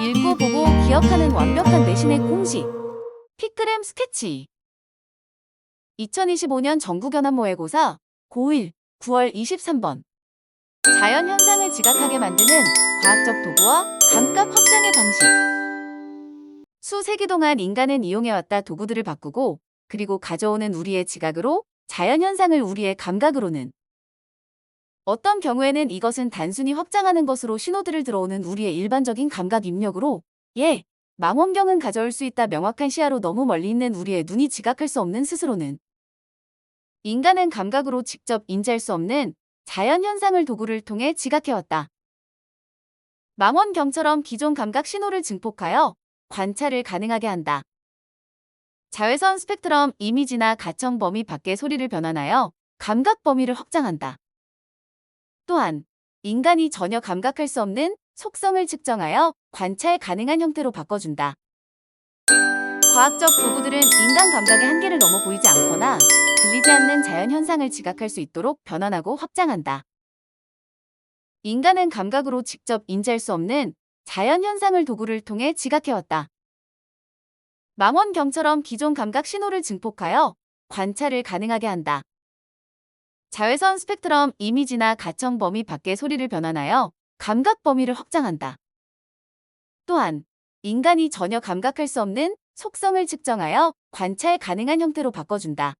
읽고 보고 기억하는 완벽한 내신의 공식. 피크램 스케치. 2025년 전국연합 모의고사 고1 9월 23번. 자연 현상을 지각하게 만드는 과학적 도구와 감각 확장의 방식. 수세기 동안 인간은 이용해왔다 도구들을 바꾸고 그리고 가져오는 우리의 지각으로 자연 현상을 우리의 감각으로는 어떤 경우에는 이것은 단순히 확장하는 것으로 신호들을 들어오는 우리의 일반적인 감각 입력으로 예, 망원경은 가져올 수 있다 명확한 시야로 너무 멀리 있는 우리의 눈이 지각할 수 없는 스스로는 인간은 감각으로 직접 인지할 수 없는 자연 현상을 도구를 통해 지각해왔다. 망원경처럼 기존 감각 신호를 증폭하여 관찰을 가능하게 한다. 자외선 스펙트럼 이미지나 가청 범위 밖의 소리를 변환하여 감각 범위를 확장한다. 또한 인간이 전혀 감각할 수 없는 속성을 측정하여 관찰 가능한 형태로 바꿔준다. 과학적 도구들은 인간 감각의 한계를 넘어 보이지 않거나 들리지 않는 자연 현상을 지각할 수 있도록 변환하고 확장한다. 인간은 감각으로 직접 인지할 수 없는 자연 현상을 도구를 통해 지각해왔다. 망원경처럼 기존 감각 신호를 증폭하여 관찰을 가능하게 한다. 자외선 스펙트럼 이미지나 가청 범위 밖의 소리를 변환하여 감각 범위를 확장한다. 또한 인간이 전혀 감각할 수 없는 속성을 측정하여 관찰 가능한 형태로 바꿔준다.